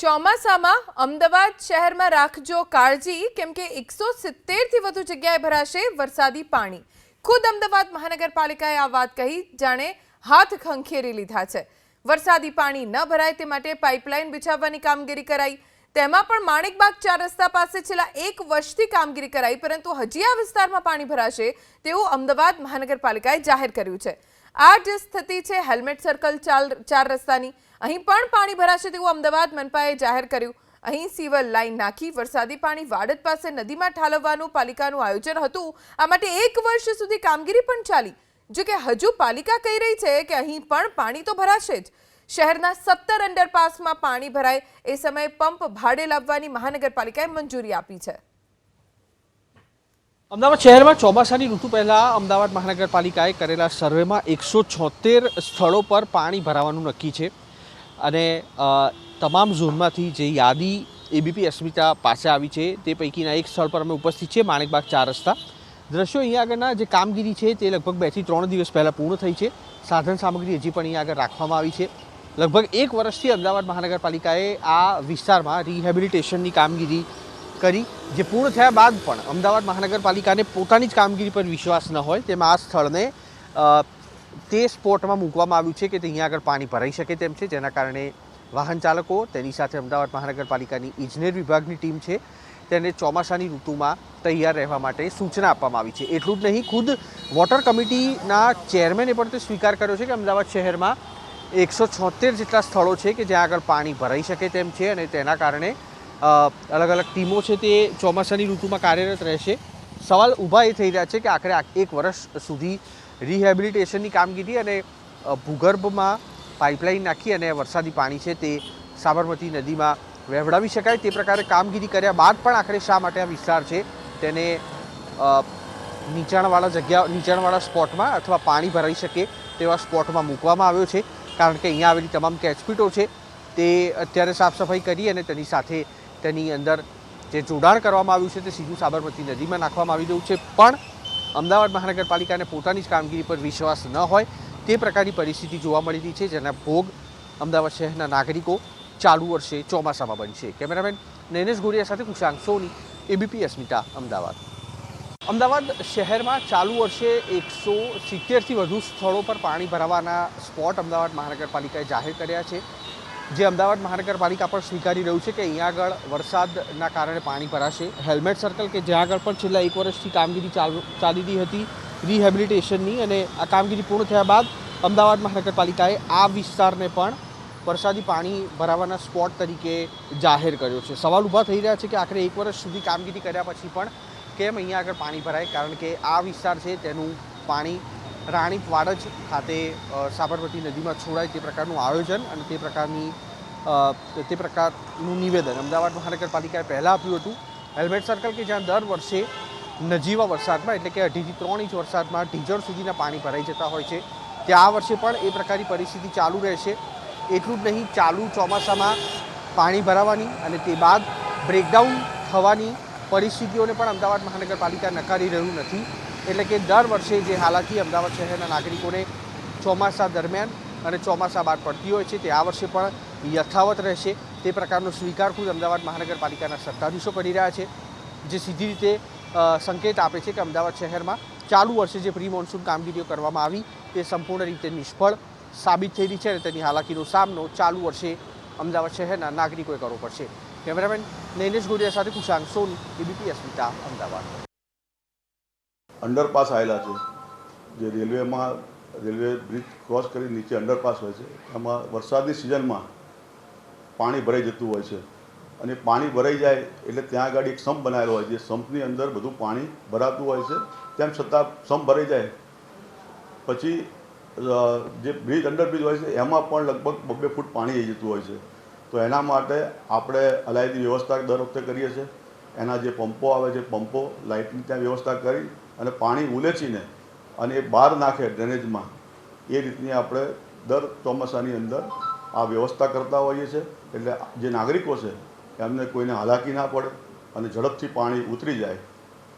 ચોમાસામાં અમદાવાદ શહેરમાં રાખજો કાળજી, કેમ કે એકસો સિત્તેરથી વધુ જગ્યાએ ભરાશે વરસાદી પાણી. ખુદ અમદાવાદ મહાનગરપાલિકાએ આ વાત કહી, જાણે હાથ ખંખેરી લીધા છે. વરસાદી પાણી ન ભરાય તે માટે પાઇપલાઇન બિછાવવાની કામગીરી કરાઈ. તેમાં પણ માણેકબાગ ચાર રસ્તા પાસે છેલ્લા એક વર્ષથી કામગીરી કરાઈ, પરંતુ હજી આ વિસ્તારમાં પાણી ભરાશે તેવું અમદાવાદ મહાનગરપાલિકાએ જાહેર કર્યું છે. આ જે સ્થિતિ છે, હેલ્મેટ સર્કલ ચાલ, ચાર રસ્તાની. અહીં પણ પાણી ભરાશે તેવું અમદાવાદ મનપાએ જાહેર કર્યું. અહીં સીવર લાઈન નાખી વરસાદી પાણી વાડદ પાસે નદીમાં ઠાલવવાનું પાલિકાનું આયોજન હતું. આ માટે એક વર્ષ સુધી કામગીરી પણ ચાલી. જો કે હજુ પાલિકા કહી રહી છે કે અહીં પણ પાણી તો ભરાશે જ. શહેરના સત્તર અંડરપાસમાં પાણી ભરાય એ સમયે પંપ ભાડે લાવવાની મહાનગરપાલિકાએ મંજૂરી આપી છે. અમદાવાદ શહેરમાં ચોમાસાની ઋતુ પહેલા અમદાવાદ મહાનગરપાલિકાએ કરેલા સર્વેમાં એકસો છોતેર સ્થળો પર પાણી ભરાવાનું નક્કી છે. અને તમામ ઝોનમાંથી જે યાદી એબીપી અસ્મિતા પાસે આવી છે, તે પૈકીના એક સ્થળ પર અમે ઉપસ્થિત છે માણેકબાગ ચાર રસ્તા. દ્રશ્યો અહીંયા આગળના જે કામગીરી છે, તે લગભગ બેથી ત્રણ દિવસ પહેલાં પૂર્ણ થઈ છે. સાધન સામગ્રી હજી પણ અહીંયા આગળ રાખવામાં આવી છે. લગભગ એક વર્ષથી અમદાવાદ મહાનગરપાલિકાએ આ વિસ્તારમાં રિહેબિલિટેશનની કામગીરી કરી, જે પૂર્ણ થયા બાદ પણ અમદાવાદ મહાનગરપાલિકાને પોતાની જ કામગીરી પર વિશ્વાસ ન હોય, તેમાં આ સ્થળને તે સ્પોટમાં મૂકવામાં આવ્યું છે કે ત્યાં આગળ પાણી ભરાઈ શકે તેમ છે, જેના કારણે વાહન ચાલકો, તેની સાથે અમદાવાદ મહાનગરપાલિકાની ઇજનેર વિભાગની ટીમ છે, તેને ચોમાસાની ઋતુમાં તૈયાર રહેવા માટે સૂચના આપવામાં આવી છે. એટલું જ નહીં, ખુદ વોટર કમિટીના ચેરમેને પણ તે સ્વીકાર કર્યો છે કે અમદાવાદ શહેરમાં એકસો છોતેર જેટલા સ્થળો છે કે જ્યાં આગળ પાણી ભરાઈ શકે તેમ છે અને તેના કારણે અલગ અલગ ટીમો છે તે ચોમાસાની ઋતુમાં કાર્યરત રહેશે. સવાલ ઊભા એ થઈ રહ્યા છે કે આખરે એક વર્ષ સુધી રિહેબિલિટેશનની કામગીરી અને ભૂગર્ભમાં પાઇપલાઇન નાખી અને વરસાદી પાણી છે તે સાબરમતી નદીમાં વહેવડાવી શકાય તે પ્રકારે કામગીરી કર્યા બાદ પણ આખરે શા માટે આ વિસ્તાર છે તેને નીચાણવાળા જગ્યા, નીચાણવાળા સ્પોટમાં અથવા પાણી ભરાઈ શકે તેવા સ્પોટમાં મૂકવામાં આવ્યો છે. કારણ કે અહીંયા આવેલી તમામ કેચપીટો છે તે અત્યારે સાફ સફાઈ કરી અને તેની સાથે તેની અંદર જે જોડાણ કરવામાં આવ્યું છે તે સીધું સાબરમતી નદીમાં નાખવામાં આવી રહ્યું છે. પણ અમદાવાદ મહાનગરપાલિકાને પોતાની જ કામગીરી પર વિશ્વાસ ન હોય તે પ્રકારની પરિસ્થિતિ જોવા મળી રહી છે, જેના ભોગ અમદાવાદ શહેરના નાગરિકો ચાલુ વર્ષે ચોમાસામાં બનશે કેમેરામેન નૈનેશ ગોરિયા સાથે કુશાંક સોની એબીપી અસ્મિતા, અમદાવાદ. અમદાવાદ શહેરમાં ચાલુ વર્ષે એકસો સિત્તેરથી વધુ સ્થળો પર પાણી ભરાવાના સ્પોટ અમદાવાદ મહાનગરપાલિકાએ જાહેર કર્યા છે. જે અમદાવાદ મહાનગરપાલિકા પણ સ્વીકારી રહ્યું છે કે અહીંયા આગળ વરસાદના કારણે પાણી ભરાશે. હેલ્મેટ સર્કલ કે જ્યાં આગળ પણ છેલ્લા એક વર્ષથી કામગીરી ચાલુ રહી હતી રિહેબિલિટેશનની અને આ કામગીરી પૂર્ણ થયા બાદ અમદાવાદ મહાનગરપાલિકાએ આ વિસ્તારને પણ વરસાદી પાણી ભરાવાના સ્પોટ તરીકે જાહેર કર્યો છે. સવાલ ઊભા થઈ રહ્યા છે કે આખરે એક વર્ષ સુધી કામગીરી કર્યા પછી પણ કેમ અહીંયા આગળ પાણી ભરાય? કારણ કે આ વિસ્તાર છે, તેનું પાણી રાણીપ વાડજ ખાતે સાબરમતી નદીમાં છોડાય તે પ્રકારનું આયોજન અને તે પ્રકારની તે પ્રકારનું નિવેદન. અમદાવાદ મહાનગરપાલિકાએ પહેલાં આપ્યું હતું. હેલ્મેટ સર્કલ કે જ્યાં દર વર્ષે નજીવા વરસાદમાં, એટલે કે અઢીથી ત્રણ ઇંચ વરસાદમાં ઢીજણ સુધીના પાણી ભરાઈ જતા હોય છે. ત્યાં આ વર્ષે પણ એ પ્રકારની પરિસ્થિતિ ચાલુ રહેશે. એટલું જ નહીં, ચાલુ ચોમાસામાં પાણી ભરાવાની અને તે બાદ બ્રેકડાઉન થવાની પરિસ્થિતિઓને પણ અમદાવાદ મહાનગરપાલિકા નકારી રહ્યું નથી. એટલે કે દર વર્ષે જે હાલાકી અમદાવાદ શહેરના નાગરિકોને ચોમાસા દરમિયાન અને ચોમાસા બાદ પડતી હોય છે, તે આ વર્ષે પણ યથાવત રહેશે. તે પ્રકારનો સ્વીકાર ખુદ અમદાવાદ મહાનગરપાલિકાના સત્તાધીશો કરી રહ્યા છે, જે સીધી રીતે સંકેત આપે છે કે અમદાવાદ શહેરમાં ચાલુ વર્ષે જે પ્રી મોન્સૂન કામગીરીઓ કરવામાં આવી, તે સંપૂર્ણ રીતે નિષ્ફળ સાબિત થઈ રહી છે અને તેની હાલાકીનો સામનો ચાલુ વર્ષે અમદાવાદ શહેરના નાગરિકોએ કરવો પડશે. કેમેરામેન નૈનેશ ગોડિયા સાથે કુશાંક સોની, એબીપી અસ્મિતા, અમદાવાદ. અંડરપાસ આવેલા છે. જે રેલવેમાં, રેલવે બ્રિજ ક્રોસ કરી નીચે અંડરપાસ હોય છે. એમાં વરસાદની સિઝનમાં પાણી ભરાઈ જતું હોય છે. અને પાણી ભરાઈ જાય એટલે ત્યાં આગળ એક સંપ બનાવેલો હોય છે. સંપની અંદર બધું પાણી ભરાતું હોય છે. તેમ છતાં સંપ ભરાઈ જાય. પછી જે બ્રિજ, અંડરબ્રિજ હોય છે, એમાં પણ લગભગ બબ્બે ફૂટ પાણી આવી જતું હોય છે. તો એના માટે આપણે અલાયદી વ્યવસ્થા દર વખતે કરીએ છીએ. એના જે પંપો આવે છે, પંપો લાઇટની ત્યાં વ્યવસ્થા કરી અને પાણી ઉલેચીને અને એ બહાર નાખે ડ્રેનેજમાં એ રીતની આપણે દર ચોમાસાની અંદર આ વ્યવસ્થા કરતા હોઈએ છીએ. એટલે જે નાગરિકો છે, એમને કોઈને હાલાકી ના પડે અને ઝડપથી પાણી ઉતરી જાય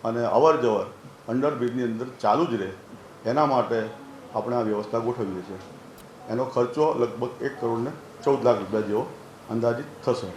અને અવર જવર અંડરબ્રિજની અંદર ચાલુ જ રહે. એના માટે આપણે આ વ્યવસ્થા ગોઠવીએ છીએ. એનો ખર્ચો લગભગ એક કરોડને ચૌદ લાખ રૂપિયા જેવો અંદાજિત થશે.